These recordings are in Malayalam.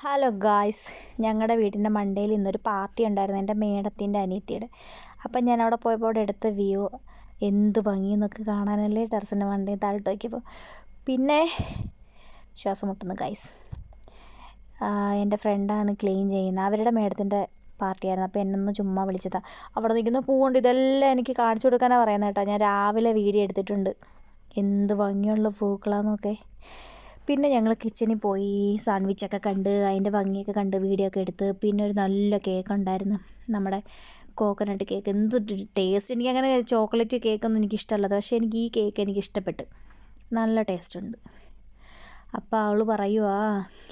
ഹലോ ഗായ്സ് ഞങ്ങളുടെ വീടിന്റെ മണ്ടയിൽ ഇന്നൊരു പാർട്ടി ഉണ്ടായിരുന്നു എന്റെ മേടത്തിന്റെ അനിയത്തിയുടെ. അപ്പം ഞാൻ അവിടെ പോയപ്പോൾ അവിടെ എടുത്ത വ്യൂ എന്ത് ഭംഗിയെന്നൊക്കെ കാണാനല്ലേ ടെറസിന്റെ മണ്ടയിൽ താഴോട്ട് നോക്കിയപ്പോൾ. പിന്നെ ശ്വാസം മുട്ടുന്നു ഗായ്സ്. എന്റെ ഫ്രണ്ടാണ് ക്ലീൻ ചെയ്യുന്നത്. അവരുടെ മേടത്തിന്റെ പാർട്ടിയായിരുന്നു. അപ്പോൾ എന്നൊന്ന് ചുമ്മാ വിളിച്ചതാണ് അവിടെ നിൽക്കുന്ന പൂവുണ്ട് ഇതെല്ലാം എനിക്ക് കാണിച്ചു കൊടുക്കാനാണ് പറയുന്നത് കേട്ടോ. ഞാൻ രാവിലെ വീഡിയോ എടുത്തിട്ടുണ്ട്. എന്ത് ഭംഗിയുള്ള പൂക്കളാന്നൊക്കെ. പിന്നെ ഞങ്ങൾ കിച്ചണിൽ പോയി സാൻഡ്വിച്ചൊക്കെ കണ്ട് അതിന്റെ ഭംഗിയൊക്കെ കണ്ട് വീഡിയോ ഒക്കെ എടുത്ത് പിന്നെ ഒരു നല്ല കേക്ക് ഉണ്ടായിരുന്നു. നമ്മുടെ കോക്കനട്ട് കേക്ക് എന്ത് ടേസ്റ്റ് എനിക്ക് അങ്ങനെ ചോക്ലേറ്റ് കേക്കൊന്നും എനിക്ക് ഇഷ്ടമല്ലത് പക്ഷേ എനിക്ക് ഈ കേക്ക് എനിക്ക് ഇഷ്ടപ്പെട്ടു. നല്ല ടേസ്റ്റ് ഉണ്ട്. അപ്പോൾ അവൾ പറയുവാ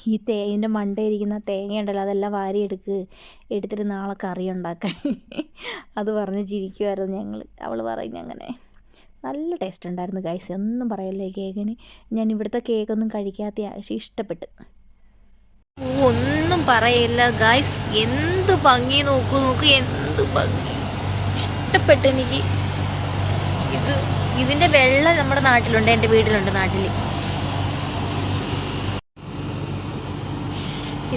ഈ തേങ്ങിന്റെ മണ്ടയിരിക്കുന്ന തേങ്ങ ഉണ്ടല്ലോ അതെല്ലാം വാരി എടുക്ക്. എടുത്തിട്ട് നാളെ കറി ഉണ്ടാക്കാൻ. അത് പറഞ്ഞ് ചിരിക്കുമായിരുന്നു ഞങ്ങൾ അവൾ പറയുന്നത് അങ്ങനെ. നല്ല ടേസ്റ്റ് ഉണ്ടായിരുന്നു ഗൈസ് ഒന്നും പറയല്ലേ കേക്കിന്. ഞാൻ ഇവിടുത്തെ കേക്കൊന്നും കഴിക്കാത്ത പക്ഷേ ഇഷ്ടപ്പെട്ട്. ഒന്നും പറയില്ല ഗൈസ് എന്ത് ഭംഗി നോക്കൂ നോക്കൂ എന്ത് ഭംഗി. ഇഷ്ടപ്പെട്ടു എനിക്ക്. ഇത് ഇതിന്റെ വെള്ള നമ്മുടെ നാട്ടിലുണ്ട് എന്റെ വീട്ടിലുണ്ട് നാട്ടിൽ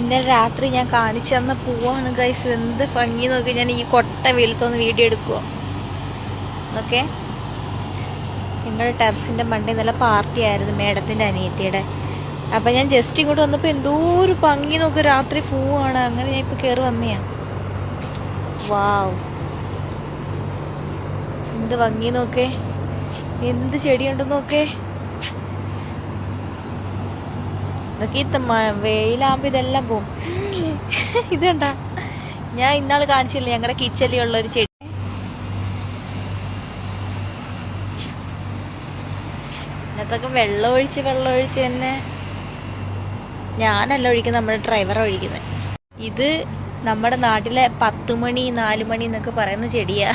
ഇന്നലെ രാത്രി ഞാൻ കാണിച്ചു തന്ന പൂവാണ് ഗൈസ് എന്ത് ഭംഗി നോക്കി ഞാൻ ഈ കൊട്ട വെയിലത്തൊന്ന് വീഡിയോ എടുക്കുക ഓക്കെ ഞങ്ങളുടെ ടെറസിന്റെ മണ്ടി നല്ല പാർട്ടി ആയിരുന്നു മേഡത്തിന്റെ അനിയത്തിയുടെ. അപ്പം ഞാൻ ജസ്റ്റ് ഇങ്ങോട്ട് വന്നപ്പോൾ എന്തോ ഒരു ഭംഗി നോക്കി രാത്രി പൂവാണ്. അങ്ങനെ ഞാൻ ഇപ്പോൾ കയറി വന്നെയാ. വാവ്. എന്ത് ഭംഗി നോക്കേ. എന്ത് ചെടിയുണ്ടെന്ന് നോക്കേ. ഇതൊക്കെ ഈ വെയിലാകുമ്പോൾ ഇതെല്ലാം പോവും. ഇതുണ്ടാ ഞാൻ ഇന്നാൾ കാണിച്ചില്ല ഞങ്ങളുടെ കിച്ചണിലുള്ള ഒരു ചെടി ഇതിനകത്തൊക്കെ വെള്ളം ഒഴിച്ച് വെള്ളം ഒഴിച്ച് തന്നെ ഞാനല്ല ഒഴിക്കുന്നത് നമ്മുടെ ഡ്രൈവർ ഒഴിക്കുന്നത്. ഇത് നമ്മുടെ നാട്ടിലെ പത്ത് മണി നാല് മണി എന്നൊക്കെ പറയുന്ന ചെടിയാ.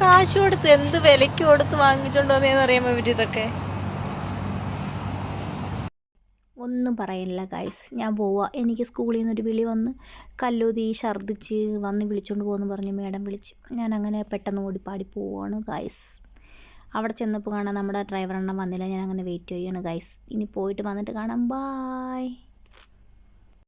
കാശ് കൊടുത്ത് എന്ത് വിലയ്ക്ക് കൊടുത്ത് വാങ്ങിച്ചോണ്ടോന്നേന്ന് അറിയാൻ പറ്റും ഇതൊക്കെ? ഒന്നും പറയില്ല ഗൈസ് ഞാൻ പോവാ. എനിക്ക് സ്കൂളിൽ നിന്നൊരു വിളി വന്ന് കല്ലൂതി ഛർദ്ദിച്ച് വന്ന് വിളിച്ചുകൊണ്ട് പോകുന്നു പറഞ്ഞ് മേഡം വിളിച്ച്. ഞാൻ അങ്ങനെ പെട്ടെന്ന് ഓടിപ്പാടി പോവാണ് ഗൈസ് അവിടെ ചെന്നപ്പോൾ കാണാൻ നമ്മുടെ ഡ്രൈവർ എണ്ണം വന്നില്ല. ഞാൻ അങ്ങനെ വെയിറ്റ് ചെയ്യാണ് ഗൈസ് ഇനി പോയിട്ട് വന്നിട്ട് കാണാം. ബായ്